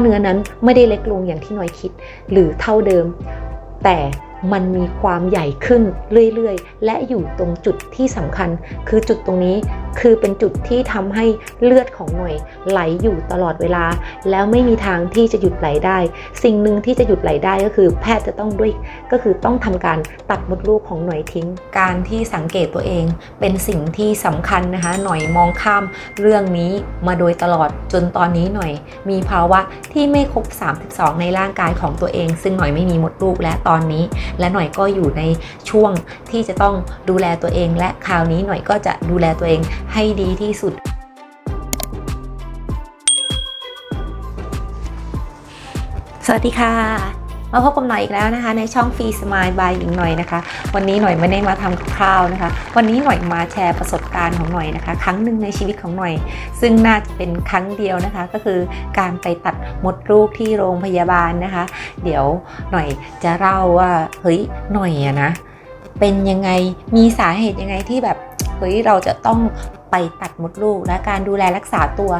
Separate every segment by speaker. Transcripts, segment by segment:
Speaker 1: เนื้อนั้นไม่ได้เล็กลงอย่างที่น้อยคิดหรือเท่าเดิม แต่ มันมีความใหญ่ขึ้นเรื่อยๆ และอยู่ตรงจุดที่สำคัญ คือจุดตรงนี้คือเป็นจุดที่ทำให้เลือดของหน่อยไหลอยู่ตลอดเวลา แล้วไม่มีทางที่จะหยุดไหลได้ สิ่งหนึ่งที่จะหยุดไหลได้ก็คือ แพทย์จะต้องด้วยก็คือต้องทำการตัดมดลูกของหน่อยทิ้ง การที่สังเกตตัวเอง เป็นสิ่งที่สำคัญนะคะ หน่อยมองข้ามเรื่องนี้มาโดยตลอดจนตอนนี้หน่อย มีภาวะที่ไม่ครบ 32 ในร่างกายของตัวเอง ซึ่งหน่อยไม่มีมดลูกและตอนนี้และหน่อยก็อยู่ในช่วงที่จะต้องดูแลตัวเอง และคราวนี้หน่อยก็จะดูแลตัวเองให้ดีที่สุดสวัสดีค่ะ มาพบกับหน่อยอีกแล้วนะคะ ในช่องฟรีสมายบายหญิงหน่อยนะคะ วันนี้หน่อยไม่ได้มาทำกับข้าวนะคะ วันนี้หน่อยมาแชร์ประสบการณ์ของหน่อยนะคะ ครั้งหนึ่งในชีวิตของหน่อย ซึ่งน่าจะเป็นครั้งเดียวนะคะ ก็คือการไปตัดมดลูกที่โรงพยาบาลนะคะ เดี๋ยวหน่อยจะเล่าว่าเฮ้ยหน่อยอะนะเป็นยังไงมีสาเหตุยังไงที่แบบเฮ้ยเราจะต้องไปตัดมดลูกและการดูแลรักษาตัว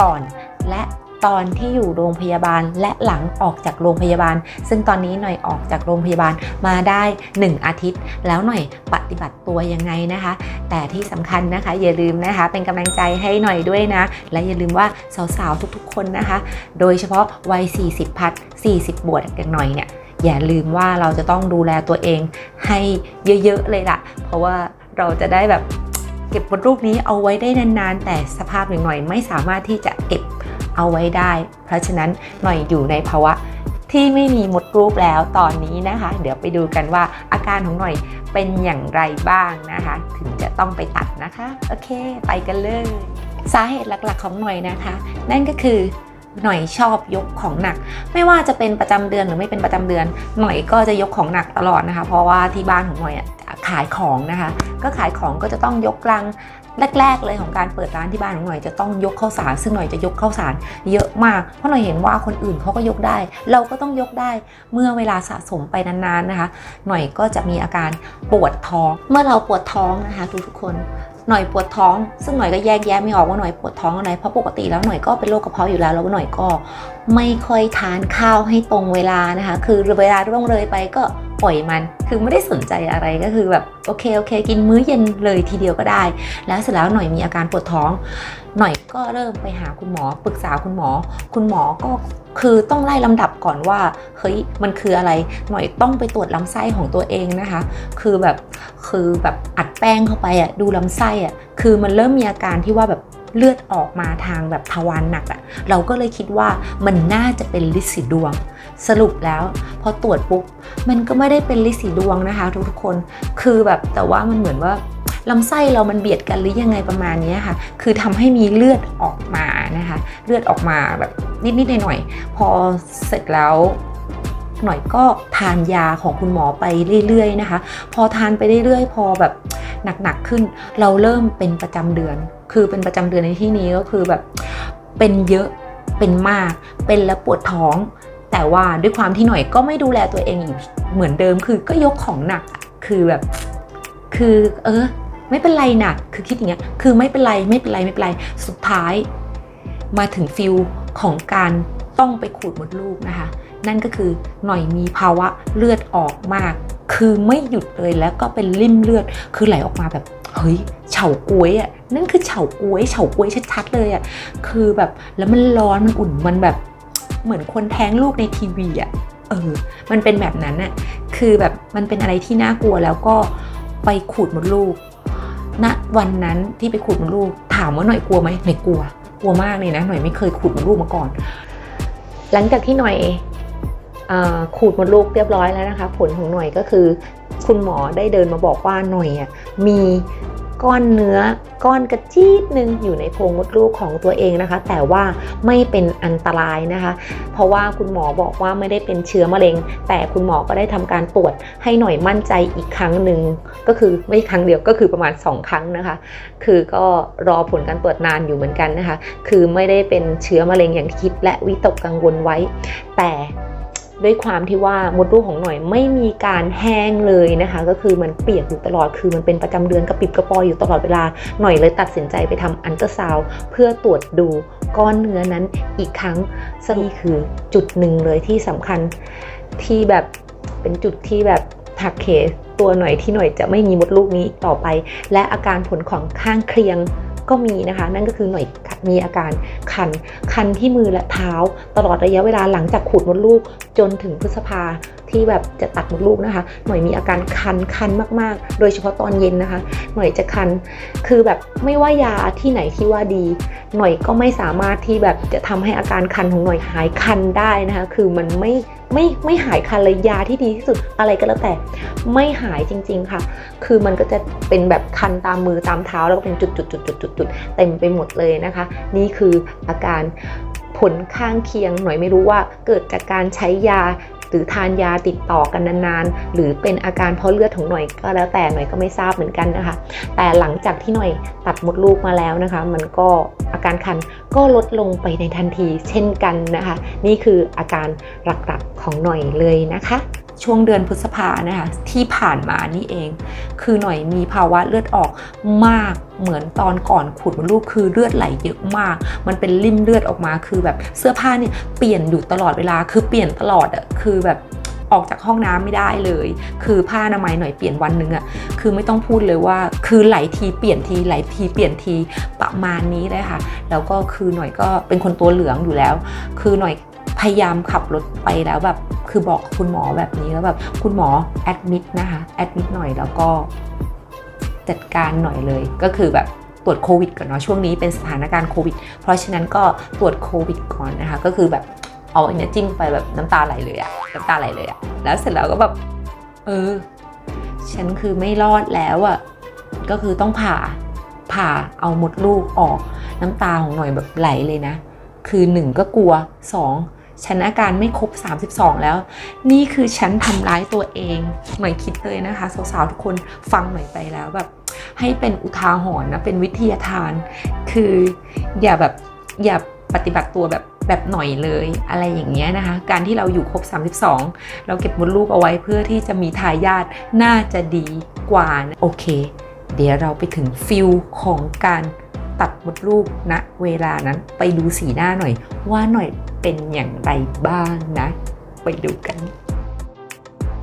Speaker 1: ก่อนและ ตอนที่อยู่โรงพยาบาลและหลังออกจากโรงพยาบาล ซึ่งตอนนี้หน่อยออกจากโรงพยาบาลมาได้ 1 อาทิตย์ แล้วหน่อยปฏิบัติตัวยังไงนะคะ แต่ที่สำคัญนะคะอย่าลืมนะคะ เป็นกำลังใจให้หน่อยด้วยนะ และอย่าลืมว่าสาวๆทุกๆ คนนะคะ โดยเฉพาะวัย 40 พัด 40 บวกกันหน่อยเนี่ยอย่าลืมว่าเราจะต้องดูแลตัวเองให้เยอะๆเลยล่ะ เพราะว่าเราจะได้แบบเก็บบทรูปนี้เอาไว้ได้นานๆ แต่สภาพอย่างหน่อยไม่สามารถที่จะเก็บ เอาไว้ได้ เพราะฉะนั้นหน่อยอยู่ในภาวะที่ไม่มีมดรูปแล้วตอนนี้นะคะ เดี๋ยวไปดูกันว่าอาการของหน่อยเป็นอย่างไรบ้างนะคะ ถึงจะต้องไปตัดนะคะ โอเค ไปกันเลย สาเหตุหลักๆของหน่อยนะคะ นั่นก็คือหน่อยชอบยกของหนัก ไม่ว่าจะเป็นประจำเดือนหรือไม่เป็นประจำเดือน หน่อยก็จะยกของหนักตลอดนะคะ เพราะว่าที่บ้านของหน่อยขายของนะคะ ก็ขายของก็จะต้องยกลัง แรก ๆ เลยของการเปิดร้านที่บ้านของหน่อยจะต้องยกข้าวสารซึ่งหน่อยจะยกข้าวสารเยอะมากเพราะหน่อยเห็นว่าคนอื่นเขาก็ยกได้ เราก็ต้องยกได้เมื่อเวลาสะสมไปนานๆนะคะ หน่อยก็จะมีอาการปวดท้อง เมื่อเราปวดท้องนะคะทุกๆคนหน่อยปวดท้อง ซึ่งหน่อยก็แยกแยะไม่ออกว่าหน่อยปวดท้องอะไรเพราะปกติแล้วหน่อยก็เป็นโรคกระเพาะอยู่แล้วแล้วหน่อยก็ไม่ค่อยทานข้าวให้ตรงเวลานะคะ คือเวลาล่วงเลยไปก็ ปล่อยมันคือไม่ได้สนใจอะไรก็คือแบบโอเคโอเค กินมื้อเย็นเลยทีเดียวก็ได้ แล้วเสร็จแล้วหน่อยมีอาการปวดท้อง หน่อยก็เริ่มไปหาคุณหมอปรึกษาคุณหมอ คุณหมอก็คือต้องไล่ลำดับก่อนว่าเฮ้ยมันคืออะไรหน่อยต้องไปตรวจลำไส้ของตัวเองนะคะ คือแบบคือแบบอัดแป้งเข้าไปอะดูลำไส้อะคือมันเริ่มมีอาการที่ว่าแบบ เลือดออกมาทางแบบทวารหนักอะเราก็เลยคิดว่ามันน่าจะเป็นลิสีดวง สรุปแล้วพอตรวจปุ๊บมันก็ไม่ได้เป็นลิสีดวงนะคะ ทุกๆคนคือแบบแต่ว่ามันเหมือนว่าลำไส้เรามันเบียดกันหรือยังไงประมาณนี้ค่ะ คือทำให้มีเลือดออกมานะคะ เลือดออกมาแบบนิดๆหน่อยๆ พอเสร็จแล้วหน่อยก็ทานยาของคุณหมอไปเรื่อยๆนะคะ พอทานไปเรื่อยๆ พอแบบหนักๆขึ้น เราเริ่มเป็นประจำเดือน คือเป็นประจำเดือนในที่นี้ก็คือแบบเป็นเยอะเป็นมาก เป็นแล้วปวดท้อง แต่ว่าด้วยความที่หน่อยก็ไม่ดูแลตัวเองอยู่เหมือนเดิมคือก็ยกของหนักคือแบบคือเออไม่เป็นไรนะคือคิดอย่างเงี้ยคือไม่เป็นไรไม่เป็นไรไม่เป็นไรสุดท้ายมาถึงฟิลของการต้องไปขูดมดลูกนะคะ นั่นก็คือหน่อยมีภาวะเลือดออกมาก คือไม่หยุดเลยแล้วก็เป็นริ่มเลือดคือไหลออกมาแบบ เฮ้ยเฉาก้วยอะ่ะนั่นคือเฉาก้วยเฉาก้วยชัดๆเลยอะ่ะคือแบบแล้วมันร้อนมันอุ่นมันแบบ เหมือนคนแท้งลูกในทีวีอะ่ะเออ มันเป็นแบบนั้นน่ะคือแบบมันเป็นอะไรที่น่ากลัวแล้วก็ไปขูดมดลูกณวันนั้นที่ไปขูดมดลูก ถามว่าหน่อยกลัวไหมหน่อยกลัว กลัวมากเลยนะ หน่อยไม่เคยขูดมดลูกมาก่อน หลังจากที่หน่อยขูดมดลูกเรียบร้อยแล้วนะคะ ผลของหน่อยก็คือ คุณหมอได้เดินมาบอกว่าหน่อยมีก้อนเนื้อก้อนกระจี๊ดหนึ่งอยู่ในโพรงมดลูกของตัวเองนะคะ แต่ว่าไม่เป็นอันตรายนะคะ เพราะว่าคุณหมอบอกว่าไม่ได้เป็นเชื้อมะเร็ง แต่คุณหมอก็ได้ทำการตรวจให้หน่อยมั่นใจอีกครั้งหนึ่งก็คือไม่ครั้งเดียวก็คือประมาณ 2 ครั้งนะคะ คือก็รอผลการตรวจนานอยู่เหมือนกันนะคะ คือไม่ได้เป็นเชื้อมะเร็งอย่างที่คิดและวิตกกังวลไว้ แต่ ด้วยความที่ว่ามดลูกของหน่อยไม่มีการแห้งเลยนะคะ ก็คือมันเปียกอยู่ตลอดคือมันเป็นประจำเดือนกระปิบกระปอยอยู่ตลอดเวลาหน่อยเลยตัดสินใจไปทำอันเตอร์ซาวเพื่อตรวจดูก้อนเนื้อนั้นอีกครั้งสรุปคือจุดหนึ่งเลยที่สำคัญที่แบบเป็นจุดที่แบบหักเหตัวหน่อยที่หน่อยจะไม่มีมดลูกนี้ต่อไป และอาการผลของข้างเคียงก็มีนะคะ นั่นก็คือหน่อยมีอาการคัน คันที่มือและเท้า ตลอดระยะเวลาหลังจากขูดมดลูก จนถึงพฤษภาที่แบบจะตัดมดลูกนะคะ หน่อยมีอาการคันคันมากๆ โดยเฉพาะตอนเย็นนะคะ หน่อยจะคัน คือแบบไม่ว่ายาที่ไหนที่ว่าดี หน่อยก็ไม่สามารถที่แบบจะทำให้อาการคันของหน่อยหายคันได้นะคะ คือมันไม่ไม่ไม่หายคันเลยยาที่ดีที่สุดอะไรก็แล้วแต่ไม่หายจริง ๆค่ะ คือมันก็จะเป็นแบบคันตามมือตามเท้าแล้วก็เป็นจุดจุดจุดจุดจุดจุดเต็มไปหมดเลยนะคะ นี่คืออาการ ผลข้างเคียง หน่อยไม่รู้ว่าเกิดจากการใช้ยาหรือทานยาติดต่อกันนานๆ หรือเป็นอาการเพราะเลือดของหน่อยก็แล้วแต่หน่อยก็ไม่ทราบเหมือนกันนะคะ แต่หลังจากที่หน่อยตัดมดลูกมาแล้วนะคะ มันก็อาการคันก็ลดลงไปในทันทีเช่นกันนะคะ นี่คืออาการหลักๆของหน่อยเลยนะคะ ช่วงเดือนพฤษภานะคะที่ผ่านมานี่เอง คือหน่อยมีภาวะเลือดออกมากเหมือนตอนก่อนขูดมดลูกคือเลือดไหลเยอะมาก มันเป็นริ่มเลือดออกมาคือแบบเสื้อผ้าเนี่ยเปลี่ยนอยู่ตลอดเวลาคือเปลี่ยนตลอดอะคือแบบออกจากห้องน้ำไม่ได้เลย คือผ้าอนามัยหน่อยเปลี่ยนวันหนึงอะคือไม่ต้องพูดเลยว่า คือไหลทีเปลี่ยนทีไหลทีเปลี่ยนทีประมาณนี้เลยค่ะ แล้วก็คือหน่อยก็เป็นคนตัวเหลืองอยู่แล้ว คือหน่อย พยายามขับรถไปแล้วแบบคือบอกคุณหมอแบบนี้แล้วแบบคุณหมอแอดมิดนะคะแอดมิดหน่อยแล้วก็จัดการหน่อยเลย ก็คือแบบตรวจโควิดก่อนเนาะช่วงนี้เป็นสถานการณ์โควิด เพราะฉะนั้นก็ตรวจโควิดก่อนนะคะ ก็คือแบบเอาอันเนี้ยจิ้มไปแบบน้ำตาไหลเลยอะน้ำตาไหลเลยอะแล้วเสร็จแล้วก็แบบเออ ฉันคือไม่รอดแล้วอะก็คือต้องผ่าผ่าเอามดลูกออก น้ำตาของหน่อยแบบไหลเลยนะ คือหนึ่งก็กลัวสอง ฉันอาการไม่ครบ 32 แล้ว นี่คือฉันทำร้ายตัวเองหน่อยคิดเลยนะคะสาวๆทุกคนฟังหน่อยไปแล้วแบบให้เป็นอุทาหรณ์นะเป็นวิทยาทาน คืออย่าแบบอย่าปฏิบัติตัวแบบแบบหน่อยเลยอะไรอย่างเงี้ยนะคะ การที่เราอยู่ครบ 32 เราเก็บมดลูกเอาไว้เพื่อที่จะมีทายาทน่าจะดีกว่านะโอเค เดี๋ยวเราไปถึงฟิลของการตัดมดลูกณนะเวลานั้นไปดูสีหน้าหน่อยว่าหน่อย เป็นอย่างไรบ้างนะ ไปดูกัน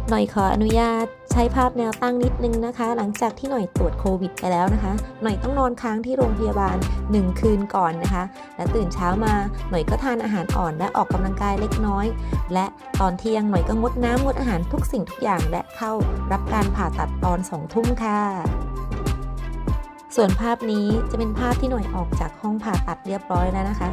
Speaker 2: หน่อยขออนุญาตใช้ภาพแนวตั้งนิดนึงนะคะ หลังจากที่หน่อยตรวจโควิดไปแล้วนะคะ หน่อยต้องนอนค้างที่โรงพยาบาล 1 คืนก่อนนะคะ และตื่นเช้ามาหน่อยก็ทานอาหารอ่อนและออกกำลังกายเล็กน้อย และตอนเที่ยงหน่อยก็งดน้ำงดอาหารทุกสิ่งทุกอย่างและเข้ารับการผ่าตัดตอน2ทุ่มค่ะส่วนภาพนี้จะเป็นภาพที่หน่วยออกจากห้องผ่าตัดเรียบร้อยแล้วนะคะ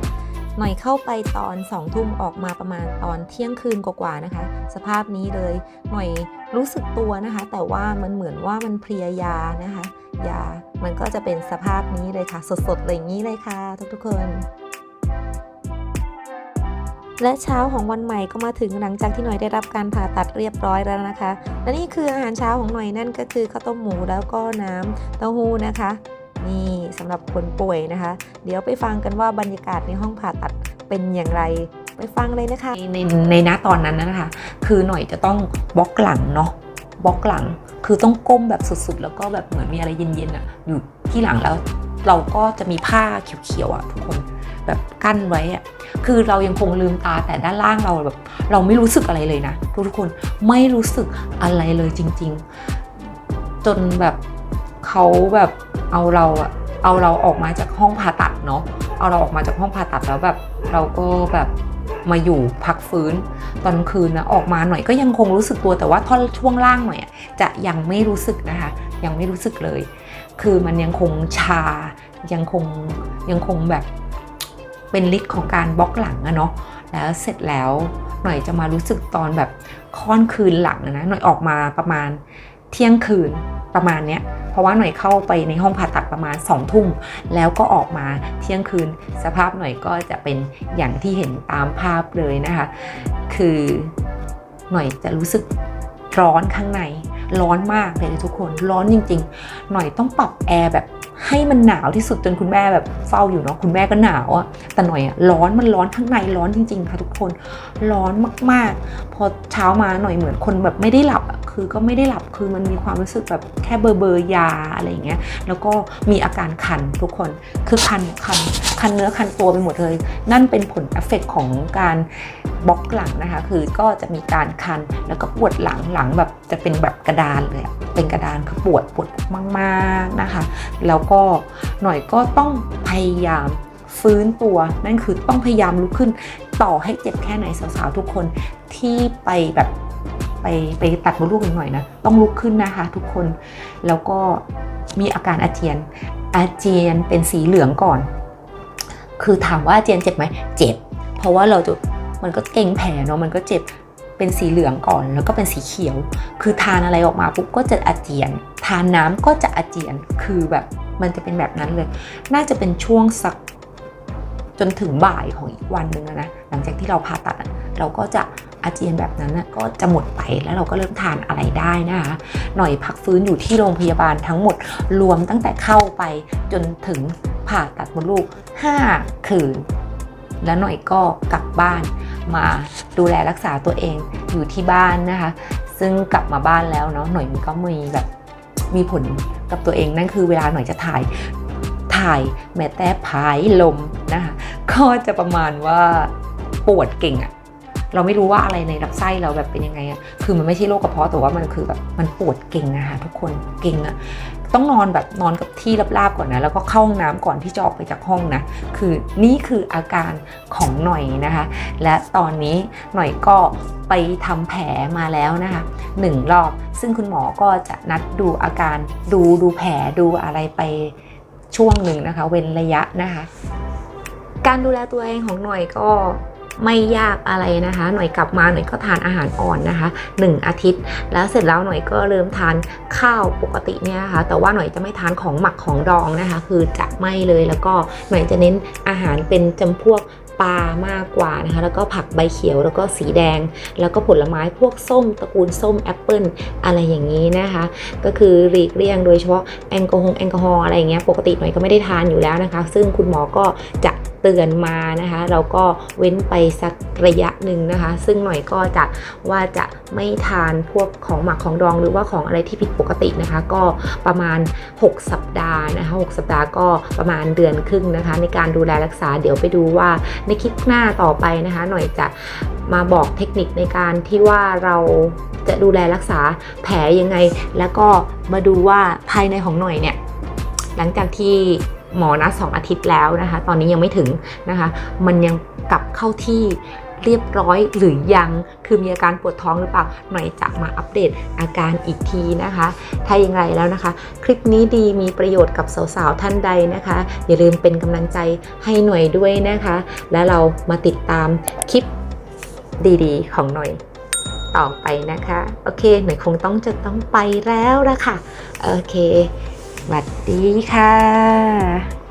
Speaker 2: หน่อยเข้าไปตอน2องทุ่มออกมาประมาณตอนเที่ยงคืนกว่าๆนะคะ สภาพนี้เลยหน่อยรู้สึกตัวนะคะ แต่ว่ามันเหมือนว่ามันเพลียยานะคะ ยามันก็จะเป็นสภาพนี้เลยค่ะ สดๆเลยอย่างนี้เลยค่ะ ทุกๆคนและเช้าของวันใหม่ก็มาถึงหลังจากที่หน่อยได้รับการผ่าตัดเรียบร้อยแล้วนะคะ และนี่คืออาหารเช้าของหน่อยนั่นก็คือข้าวต้มหมูแล้วก็น้ำเต้าหู้นะคะำหรับคนป่วยนะคะ เดี๋ยวไปฟังกันว่าบรรยากาศในห้องผ่าตัดเป็นอย่างไร ไปฟังเลยนะคะ
Speaker 1: ในในณตอนนั้นนะคะ คือหน่อยจะต้องบล็อกหลังเนาะบล็อกหลังคือต้องก้มแบบสุดๆ แล้วก็แบบเหมือนมีอะไรเย็นๆอะอยู่ที่หลังแล้วเราก็จะมีผ้าเขียวๆอะทุกคนแบบกั้นไว้อะคือเรายังคงลืมตาแต่ด้านล่างเราแบบ เราไม่รู้สึกอะไรเลยนะทุกๆคนไม่รู้สึกอะไรเลยจริง ๆ จนแบบเขาแบบเอาเราอะ เอาเราออกมาจากห้องผ่าตัดเนาะเอาเราออกมาจากห้องผ่าตัดแล้วแบบเราก็แบบมาอยู่พักฟื้น ตอนคืนนะออกมาหน่อยก็ยังคงรู้สึกตัวแต่ว่าท่อนช่วงล่างหน่อยจะยังไม่รู้สึกนะคะ ยังไม่รู้สึกเลย คือมันยังคงชายังคงยังคงแบบเป็นฤทธิ์ของการบล็อกหลังอะเนาะแล้วเสร็จแล้วหน่อยจะมารู้สึกตอนแบบค่อนคืนหลังนะหน่อยออกมาประมาณเที่ยงคืนประมาณเนี้ย เพราะว่าหน่อยเข้าไปในห้องผ่าตัดประมาณ2องทุ่มแล้วก็ออกมาเที่ยงคืนสภาพหน่อยก็จะเป็นอย่างที่เห็นตามภาพเลยนะคะ คือหน่อยจะรู้สึกร้อนข้างในร้อนมากเลยทุกคนร้อนจริง ๆ หน่อยต้องปรับแอร์แบบให้มันหนาวที่สุดจนคุณแม่แบบเฝ้าอยู่เนาะคุณแม่ก็หนาวอะแต่หน่อยอะร้อนมันร้อนข้างในร้อนจริง ๆ ค่ะทุกคนร้อนมากๆ พอเช้ามาหน่อยเหมือนคนแบบไม่ได้หลับอะ คือก็ไม่ได้หลับคือมันมีความรู้สึกแบบแค่เบอร์เบอร์ยาอะไรอย่างเงี้ยแล้วก็มีอาการคันทุกคนคือคันคันคันเนื้อคันตัวไปหมดเลย นั่นเป็นผลเอฟเฟกของการบล็อกหลังนะคะ คือก็จะมีการคันแล้วก็ปวดหลังหลังแบบจะเป็นแบบกระดานเลยเป็นกระดานคือปวดปวดมากๆนะคะ แล้วก็หน่อยก็ต้องพยายามฟื้นตัวนั่นคือต้องพยายามลุกขึ้น ต่อให้เจ็บแค่ไหนสาวๆทุกคนที่ไปแบบ ไปไปตัดมดลูกหน่อยนะ ต้องลุกขึ้นนะคะทุกคน แล้วก็มีอาการอาเจียน อาเจียนเป็นสีเหลืองก่อน คือถามว่าอาเจียนเจ็บไหมเจ็บ เพราะว่าเราจะมันก็เก่งแผลเนาะมันก็เจ็บเป็นสีเหลืองก่อน แล้วก็เป็นสีเขียว คือทานอะไรออกมาปุ๊บก็จะอาเจียน ทานน้ำก็จะอาเจียน คือแบบมันจะเป็นแบบนั้นเลย น่าจะเป็นช่วงสักจนถึงบ่ายของอีกวันหนึ่งนะ หลังจากที่เราผ่าตัดเราก็จะ อาเจียนแบบนั้นก็จะหมดไปแล้วเราก็เริ่มทานอะไรได้นะคะหน่อยพักฟื้นอยู่ที่โรงพยาบาลทั้งหมดรวมตั้งแต่เข้าไปจนถึงผ่าตัดมดลูก 5 คืน แล้วหน่อยก็กลับบ้านมาดูแลรักษาตัวเองอยู่ที่บ้านนะคะ ซึ่งกลับมาบ้านแล้วเนาะหน่อยมันก็มีแบบมีผลกับตัวเองนั่นคือเวลาหน่อยจะถ่ายถ่ายแม้แต่พายลมนะคะก็จะประมาณว่าปวดเก่งอะ เราไม่รู้ว่าอะไรในลำไส้เราแบบเป็นยังไงอะคือมันไม่ใช่โรคกระเพาะแต่ว่ามันคือแบบมันปวดเก่งอะค่ะทุกคนเก่งอะต้องนอนแบบนอนกับที่ราบๆก่อนนะ แล้วก็เข้าห้องน้ำก่อนที่จะออกไปจากห้องนะ คือนี่คืออาการของหน่อยนะคะ และตอนนี้หน่อยก็ไปทำแผลมาแล้วนะคะหนึ่งรอบ ซึ่งคุณหมอก็จะนัดดูอาการดูดูแผลดูอะไรไปช่วงหนึ่งนะคะ เว้นระยะนะคะ การดูแลตัวเองของหน่อยก็ ไม่ยากอะไรนะคะ หน่อยกลับมาหน่อยก็ทานอาหารอ่อนนะคะ 1 อาทิตย์ แล้วเสร็จแล้วหน่อยก็เริ่มทานข้าวปกติเนี่ยนะคะแต่ว่าหน่อยจะไม่ทานของหมักของดองนะคะ คือจะไม่เลยแล้วก็หน่อยจะเน้นอาหารเป็นจำพวกปลามากกว่านะคะ แล้วก็ผักใบเขียวแล้วก็สีแดง แล้วก็ผลไม้พวกส้มตระกูลส้มแอปเปิลอะไรอย่างนี้นะคะ ก็คือหลีกเลี่ยงโดยเฉพาะแอลกอฮอล์แอลกอฮอล์อะไรอย่างเงี้ยปกติหน่อยก็ไม่ได้ทานอยู่แล้วนะคะ ซึ่งคุณหมอก็จะ เตือนมานะคะ เราก็เว้นไปสักระยะหนึ่งนะคะ ซึ่งหน่อยก็จะว่าจะไม่ทานพวกของหมักของดองหรือว่าของอะไรที่ผิดปกตินะคะ ก็ประมาณ 6 สัปดาห์นะคะ6สัปดาห์ก็ประมาณเดือนครึ่งนะคะ ในการดูแลรักษาเดี๋ยวไปดูว่าในคลิปหน้าต่อไปนะคะ หน่อยจะมาบอกเทคนิคในการที่ว่าเราจะดูแลรักษาแผลยังไง แล้วก็มาดูว่าภายในของหน่อยเนี่ยหลังจากที่ หมอนัดสองอาทิตย์แล้วนะคะ ตอนนี้ยังไม่ถึงนะคะ มันยังกลับเข้าที่เรียบร้อยหรือยัง คือมีอาการปวดท้องหรือเปล่า หน่อยจะมาอัปเดตอาการอีกทีนะคะ ถ้าอย่างไรแล้วนะคะ คลิปนี้ดีมีประโยชน์กับสาวๆท่านใดนะคะ อย่าลืมเป็นกำลังใจให้หน่วยด้วยนะคะ แล้วเรามาติดตามคลิปดีๆ ของหน่อยต่อไปนะคะ โอเค หน่อยคงต้องจะต้องไปแล้วละค่ะ โอเค วัสดีค่ะ